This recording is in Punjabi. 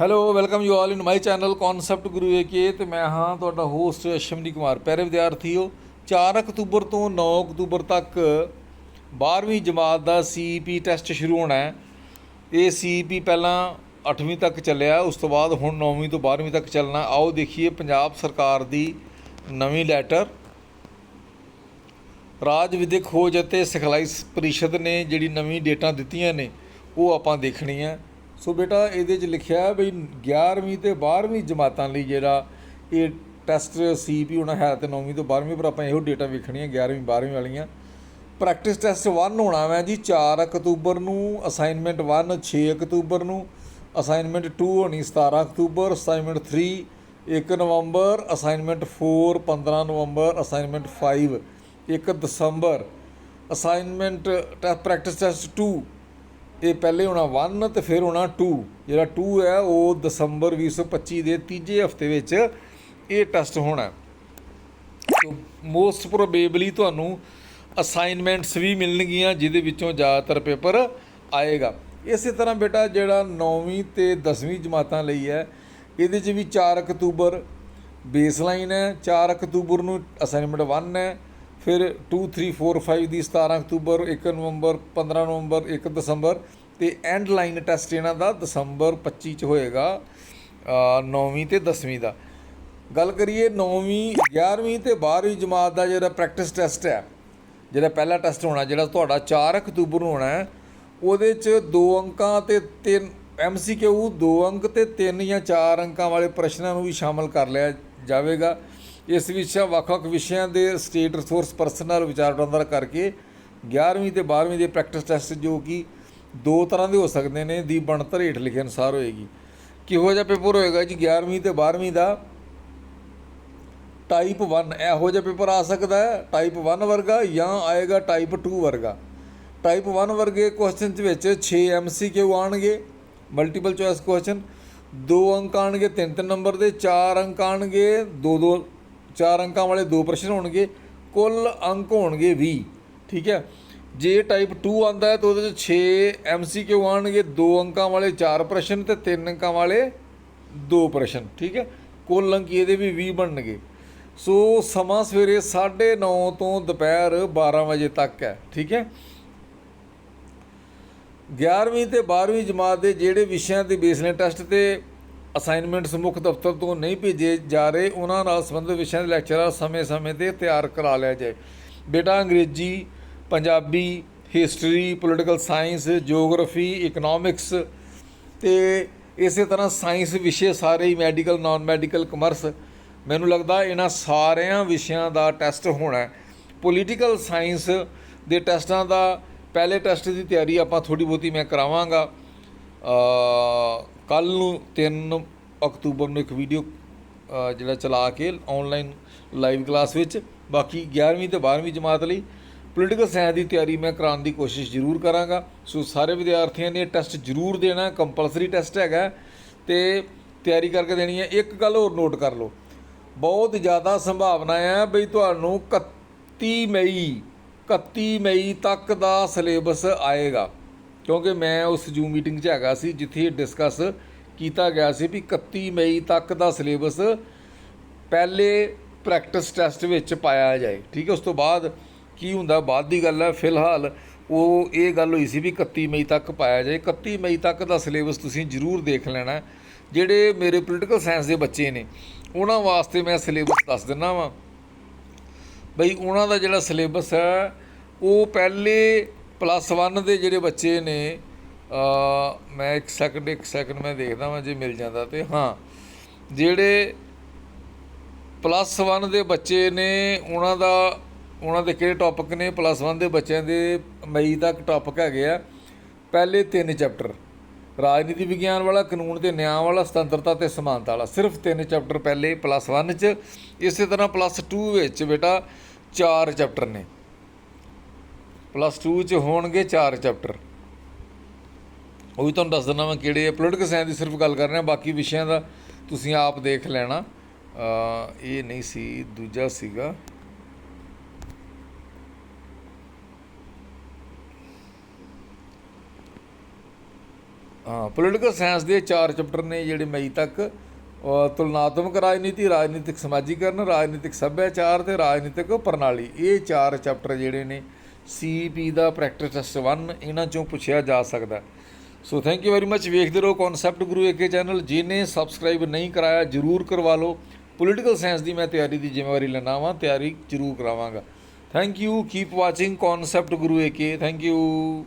Hello welcome you all in my channel concept Guru AK ਤੇ ਮੈਂ ਹਾਂ ਤੁਹਾਡਾ ਹੋਸਟ ਅਸ਼ਮਨੀ ਕੁਮਾਰ। ਪਿਆਰੇ ਵਿਦਿਆਰਥੀਓ 4 ਅਕਤੂਬਰ ਤੋਂ 9 ਅਕਤੂਬਰ ਤੱਕ 12ਵੀਂ ਜਮਾਤ ਦਾ ਸੀਈਪੀ ਟੈਸਟ ਸ਼ੁਰੂ ਹੋਣਾ ਹੈ। ਇਹ ਸੀਈਪੀ ਪਹਿਲਾਂ 8ਵੀਂ ਤੱਕ ਚੱਲਿਆ, ਉਸ ਤੋਂ ਬਾਅਦ ਹੁਣ 9ਵੀਂ ਤੋਂ 12ਵੀਂ ਤੱਕ ਚੱਲਣਾ। ਆਓ ਦੇਖੀਏ ਪੰਜਾਬ ਸਰਕਾਰ ਦੀ ਨਵੀਂ ਲੈਟਰ ਰਾਜ ਵਿਦਿਅਕ ਖੋਜ ਅਤੇ ਸਿਖਲਾਈ ਸ- ਪਰਿਸ਼ਦ ਨੇ ਜਿਹੜੀ ਨਵੀਂ ਡੇਟਾਂ ਦਿੱਤੀਆਂ ਨੇ, ਉਹ ਆਪਾਂ ਦੇਖਣੀਆਂ। ਸੋ ਬੇਟਾ, ਇਹਦੇ 'ਚ ਲਿਖਿਆ ਹੈ ਵੀ 11ਵੀਂ ਤੇ 12ਵੀਂ ਜਮਾਤਾਂ ਲਈ ਜਿਹੜਾ ਇਹ ਟੈਸਟ ਸੀਪੀ ਹੋਣਾ ਹੈ ਤੇ 9ਵੀਂ ਤੋਂ 12ਵੀਂ ਪਰ ਆਪਾਂ ਇਹੋ ਡੇਟਾ ਵੇਖਣੀਆਂ 11ਵੀਂ 12ਵੀਂ ਵਾਲੀਆਂ। ਪ੍ਰੈਕਟਿਸ ਟੈਸਟ 1 ਹੋਣਾ ਵਾ ਜੀ 4 ਅਕਤੂਬਰ ਨੂੰ ਅਸਾਈਨਮੈਂਟ 1 6 ਅਕਤੂਬਰ ਨੂੰ ਅਸਾਈਨਮੈਂਟ 2 ਹੋਣੀ 17 ਅਕਤੂਬਰ ਅਸਾਈਨਮੈਂਟ 3 1 ਨਵੰਬਰ ਅਸਾਈਨਮੈਂਟ 4 15 ਨਵੰਬਰ ਅਸਾਈਨਮੈਂਟ 5 1 ਦਸੰਬਰ। ਅਸਾਈਨਮੈਂਟ ਟੈਸਟ ਪ੍ਰੈਕਟਿਸ ਟੈਸਟ 2 ਇਹ ਪਹਿਲੇ ਹੋਣਾ 1 ਤੇ ਫਿਰ ਹੋਣਾ 2 ਜਿਹੜਾ 2 ਹੈ, ਉਹ ਦਸੰਬਰ 2025 ਦੇ ਤੀਜੇ ਹਫ਼ਤੇ ਵਿੱਚ ਇਹ ਟੈਸਟ ਹੋਣਾ। ਮੋਸਟ ਪ੍ਰੋਬੇਬਲੀ ਤੁਹਾਨੂੰ ਅਸਾਈਨਮੈਂਟਸ ਵੀ ਮਿਲਣਗੀਆਂ, ਜਿਹਦੇ ਵਿੱਚੋਂ ਜ਼ਿਆਦਾਤਰ ਪੇਪਰ ਆਏਗਾ। ਇਸੇ ਤਰ੍ਹਾਂ ਬੇਟਾ, ਜਿਹੜਾ 9ਵੀਂ ਤੇ 10ਵੀਂ ਜਮਾਤਾਂ ਲਈ ਹੈ, ਇਹਦੇ 'ਚ ਵੀ 4 ਅਕਤੂਬਰ ਬੇਸਲਾਈਨ ਹੈ। 4 ਅਕਤੂਬਰ ਨੂੰ ਅਸਾਈਨਮੈਂਟ 1 ਹੈ। ਫਿਰ 2 3 4 5 ਦੀ 17 ਅਕਤੂਬਰ 1 ਨਵੰਬਰ 15 ਨਵੰਬਰ 1 ਦਸੰਬਰ ਤੇ ਐਂਡ ਲਾਈਨ ਟੈਸਟ ਇਹਨਾਂ ਦਾ ਦਸੰਬਰ 25 ਚ ਹੋਏਗਾ 9ਵੀਂ ਤੇ 10ਵੀਂ ਦਾ। ਗੱਲ ਕਰੀਏ 9ਵੀਂ 11ਵੀਂ ਤੇ 12ਵੀਂ ਜਮਾਤ ਦਾ ਜਿਹੜਾ ਪ੍ਰੈਕਟਿਸ ਟੈਸਟ ਹੈ, ਜਿਹੜਾ ਪਹਿਲਾ ਟੈਸਟ ਹੋਣਾ, ਜਿਹੜਾ ਤੁਹਾਡਾ 4 ਅਕਤੂਬਰ ਨੂੰ ਹੋਣਾ ਹੈ, ਉਹਦੇ ਚ 2 ਅੰਕਾਂ ਤੇ 3 ਐਮਸੀਕਿਊ 2 ਅੰਕ ਤੇ 3 ਜਾਂ 4 ਅੰਕਾਂ ਵਾਲੇ ਪ੍ਰਸ਼ਨਾਂ ਨੂੰ ਵੀ ਸ਼ਾਮਲ ਕਰ ਲਿਆ ਜਾਵੇਗਾ। ਇਸ ਵਿਸ਼ਾ ਵੱਖ-ਵੱਖ ਵਿਸ਼ਿਆਂ ਦੇ ਸਟੇਟ ਰਿਸੋਰਸ ਪਰਸਨ ਨਾਲ ਵਿਚਾਰ ਵਟਾਂਦਰਾ ਕਰਕੇ 11ਵੀਂ ਤੇ 12ਵੀਂ ਦੇ ਪ੍ਰੈਕਟਿਸ ਟੈਸਟ ਜੋ ਕਿ ਦੋ ਤਰ੍ਹਾਂ ਦੇ ਹੋ ਸਕਦੇ ਨੇ ਦੀ ਬਣਤਰ ਹੇਠ ਲਿਖੇ ਅਨੁਸਾਰ ਹੋਏਗੀ। ਕਿਹੋ ਜਿਹਾ ਪੇਪਰ ਹੋਏਗਾ ਜੀ? 11ਵੀਂ ਤੇ 12ਵੀਂ ਦਾ ਟਾਈਪ 1 ਇਹੋ ਜਿਹਾ ਪੇਪਰ ਆ ਸਕਦਾ ਹੈ? ਟਾਈਪ 1 ਵਰਗਾ ਜਾਂ ਆਏਗਾ ਟਾਈਪ 2 ਵਰਗਾ? ਟਾਈਪ 1 ਵਰਗੇ ਕੁਐਸਚਨ ਚ ਵਿੱਚ 6 ਐਮਸੀਕਿਊ ਆਣਗੇ ਮਲਟੀਪਲ ਚੁਆਇਸ ਕੁਐਸਚਨ 2 ਅੰਕ ਆਣਗੇ 3-3 ਨੰਬਰ ਦੇ 4 ਅੰਕ ਆਣਗੇ 2-2 ਚਾਰ ਅੰਕਾਂ ਵਾਲੇ ਦੋ ਪ੍ਰਸ਼ਨ ਹੋਣਗੇ, ਕੁੱਲ ਅੰਕ ਹੋਣਗੇ 20 ਠੀਕ ਹੈ? ਜੇ ਟਾਈਪ 2 ਆਂਦਾ ਹੈ ਤਾਂ ਉਹਦੇ ਚ 6 ਐਮਸੀਕਿਊ ਆਣਗੇ ਦੋ ਅੰਕਾਂ ਵਾਲੇ ਚਾਰ ਪ੍ਰਸ਼ਨ ਤੇ ਤਿੰਨ ਅੰਕਾਂ ਵਾਲੇ ਦੋ ਪ੍ਰਸ਼ਨ, ਠੀਕ ਹੈ? ਕੁੱਲ ਅੰਕ ਇਹਦੇ ਵੀ 20 ਬਣਨਗੇ। ਸੋ ਸਮਾਂ ਸਵੇਰੇ 9:30 ਤੋਂ ਦੁਪਹਿਰ 12 ਵਜੇ ਤੱਕ ਹੈ, ਠੀਕ ਹੈ? 11ਵੀਂ ਤੇ 12ਵੀਂ ਜਮਾਤ ਦੇ ਜਿਹੜੇ ਵਿਸ਼ਿਆਂ ਦੇ ਬੇਸਲਾਈਨ ਟੈਸਟ ਤੇ ਅਸਾਈਨਮੈਂਟਸ ਮੁੱਖ ਦਫ਼ਤਰ ਤੋਂ ਨਹੀਂ ਭੇਜੇ ਜਾ ਰਹੇ, ਉਹਨਾਂ ਨਾਲ ਸੰਬੰਧਿਤ ਵਿਸ਼ਿਆਂ ਦੇ ਲੈਕਚਰਾਂ ਸਮੇਂ-ਸਮੇਂ ਤੇ ਤਿਆਰ ਕਰਾ ਲਿਆ ਜਾਏ। ਬੇਟਾ Angrezi, Punjabi history political science geography economics ਤੇ ਇਸੇ ਤਰ੍ਹਾਂ ਸਾਇੰਸ ਵਿਸ਼ੇ ਸਾਰੇ ਹੀ ਮੈਡੀਕਲ ਨਾਨ ਮੈਡੀਕਲ ਕਮਰਸ ਮੈਨੂੰ ਲੱਗਦਾ ਇਹਨਾਂ ਸਾਰਿਆਂ ਵਿਸ਼ਿਆਂ ਦਾ ਟੈਸਟ ਹੋਣਾ ਪੋਲੀਟੀਕਲ ਸਾਇੰਸ ਦੇ ਟੈਸਟਾਂ ਦਾ ਪਹਿਲੇ ਟੈਸਟ ਦੀ ਤਿਆਰੀ ਆਪਾਂ ਥੋੜੀ ਬਹੁਤੀ ਮੈਂ ਕਰਾਵਾਂਗਾ। ਕੱਲ ਨੂੰ 3 ਅਕਤੂਬਰ ਨੂੰ ਇੱਕ ਵੀਡੀਓ ਜਿਹੜਾ ਚਲਾ ਕੇ ਆਨਲਾਈਨ ਲਾਈਵ ਕਲਾਸ ਵਿੱਚ, ਬਾਕੀ 11ਵੀਂ ਤੇ 12ਵੀਂ ਜਮਾਤ ਲਈ ਪੋਲੀਟੀਕਲ ਸਾਇੰਸ ਦੀ ਤਿਆਰੀ ਮੈਂ ਕਰਾਉਣ ਦੀ ਕੋਸ਼ਿਸ਼ ਜ਼ਰੂਰ ਕਰਾਂਗਾ। ਸੋ ਸਾਰੇ ਵਿਦਿਆਰਥੀਆਂ ਨੇ ਇਹ ਟੈਸਟ ਜ਼ਰੂਰ ਦੇਣਾ ਕੰਪਲਸਰੀ ਟੈਸਟ ਹੈਗਾ ਤੇ ਤਿਆਰੀ ਕਰਕੇ ਦੇਣੀ ਹੈ। ਇੱਕ ਗੱਲ ਹੋਰ ਨੋਟ ਕਰ ਲਓ। ਬਹੁਤ ਜ਼ਿਆਦਾ ਸੰਭਾਵਨਾ ਹੈ ਬਈ ਤੁਹਾਨੂੰ 31 ਮਈ 31 ਮਈ ਤੱਕ ਦਾ ਸਿਲੇਬਸ ਆਏਗਾ। ਕਿਉਂਕਿ ਮੈਂ ਉਸ ਜੂਮ ਮੀਟਿੰਗ 'ਚ ਹੈਗਾ ਸੀ, ਜਿੱਥੇ ਡਿਸਕਸ ਕੀਤਾ ਗਿਆ ਸੀ ਵੀ 31 ਮਈ ਤੱਕ ਦਾ ਸਿਲੇਬਸ ਪਹਿਲੇ ਪ੍ਰੈਕਟਿਸ ਟੈਸਟ ਵਿੱਚ ਪਾਇਆ ਜਾਏ। ਠੀਕ ਹੈ, ਉਸ ਤੋਂ ਬਾਅਦ ਕੀ ਹੁੰਦਾ, ਬਾਅਦ ਦੀ ਗੱਲ ਹੈ, ਫਿਲਹਾਲ ਉਹ ਇਹ ਗੱਲ ਹੋਈ ਸੀ ਵੀ 31 ਮਈ ਤੱਕ ਪਾਇਆ ਜਾਏ। 31 ਮਈ ਤੱਕ ਦਾ ਸਿਲੇਬਸ ਤੁਸੀਂ ਜ਼ਰੂਰ ਦੇਖ ਲੈਣਾ, ਜਿਹੜੇ ਮੇਰੇ ਪੋਲੀਟੀਕਲ ਸਾਇੰਸ ਦੇ ਬੱਚੇ ਨੇ, ਉਹਨਾਂ ਵਾਸਤੇ ਮੈਂ ਸਿਲੇਬਸ ਦੱਸ ਦਿੰਦਾ ਵਾਂ। ਬਈ, ਉਹਨਾਂ ਦਾ ਜਿਹੜਾ ਸਿਲੇਬਸ ਹੈ, ਉਹ ਪਹਿਲੇ ਪਲੱਸ 1 ਦੇ ਜਿਹੜੇ ਬੱਚੇ ਨੇ ਮੈਂ ਇੱਕ ਸੈਕਿੰਡ ਇੱਕ ਸੈਕਿੰਡ ਮੈਂ ਦੇਖਦਾ ਵਾਂ ਜੇ ਮਿਲ ਜਾਂਦਾ ਤੇ, ਹਾਂ। ਜਿਹੜੇ ਪਲੱਸ 1 ਦੇ ਬੱਚੇ ਨੇ, ਉਹਨਾਂ ਦਾ, ਉਹਨਾਂ ਦੇ ਕਿਹੜੇ ਟੌਪਿਕ ਨੇ? ਪਲੱਸ 1 ਦੇ ਬੱਚਿਆਂ ਦੇ ਮਈ ਤੱਕ ਟੌਪਿਕ ਹੈਗੇ ਆ। ਪਹਿਲੇ ਤਿੰਨ ਚੈਪਟਰ ਰਾਜਨੀਤੀ ਵਿਗਿਆਨ ਵਾਲਾ, ਕਾਨੂੰਨ ਤੇ ਨਿਆਂ ਵਾਲਾ, ਸੁਤੰਤਰਤਾ ਤੇ ਸਮਾਨਤਾ ਵਾਲਾ, ਸਿਰਫ ਤਿੰਨ ਚੈਪਟਰ ਪਹਿਲੇ ਪਲੱਸ 1 ਚ। ਇਸੇ ਤਰ੍ਹਾਂ ਪਲੱਸ 2 ਵਿੱਚ ਬੇਟਾ ਚਾਰ ਚੈਪਟਰ ਨੇ। ਪਲੱਸ 2 ਚ ਹੋਣਗੇ ਚਾਰ ਚੈਪਟਰ। ਉਹ ਵੀ ਤੁਹਾਨੂੰ ਦੱਸ ਦਿੰਦਾ ਮੈਂ ਕਿਹੜੇ ਆ। ਪੋਲੀਟੀਕਲ ਸਾਇੰਸ ਦੀ ਸਿਰਫ ਗੱਲ ਕਰ ਰਿਹਾ, ਬਾਕੀ ਵਿਸ਼ਿਆਂ ਦਾ ਤੁਸੀਂ ਆਪ ਦੇਖ ਲੈਣਾ। ਇਹ ਨਹੀਂ ਸੀ, ਦੂਜਾ ਸੀਗਾ। ਹਾਂ ਪੋਲੀਟੀਕਲ ਸਾਇੰਸ ਦੇ ਚਾਰ ਚੈਪਟਰ ਨੇ ਜਿਹੜੇ ਮਈ ਤੱਕ। ਤੁਲਨਾਤਮਕ ਰਾਜਨੀਤੀ, ਰਾਜਨੀਤਿਕ ਸਮਾਜੀਕਰਨ, ਰਾਜਨੀਤਿਕ ਸੱਭਿਆਚਾਰ ਤੇ ਰਾਜਨੀਤਿਕ ਪ੍ਰਣਾਲੀ। ਇਹ ਚਾਰ ਚੈਪਟਰ ਜਿਹੜੇ ਨੇ ਸੀਪੀ ਦਾ ਪ੍ਰੈਕਟਿਸ ਟੈਸਟ 1 ਇਹਨਾਂ ਚੋਂ ਪੁੱਛਿਆ ਜਾ ਸਕਦਾ। So thank you very much ਵੇਖਦੇ ਰਹੋ ਕਨਸੈਪਟ ਗੁਰੂ ਏਕੇ ਚੈਨਲ ਜਿਹਨੇ ਸਬਸਕ੍ਰਾਈਬ ਨਹੀਂ ਕਰਾਇਆ, ਜਰੂਰ ਕਰਵਾ ਲਓ। ਪੋਲੀਟੀਕਲ ਸਾਇੰਸ ਦੀ ਮੈਂ ਤਿਆਰੀ ਦੀ ਜ਼ਿੰਮੇਵਾਰੀ ਲੈਣਾ ਵਾਂ, ਤਿਆਰੀ ਜਰੂਰ ਕਰਾਵਾਂਗਾ। Thank you keep watching concept Guru AK. Thank you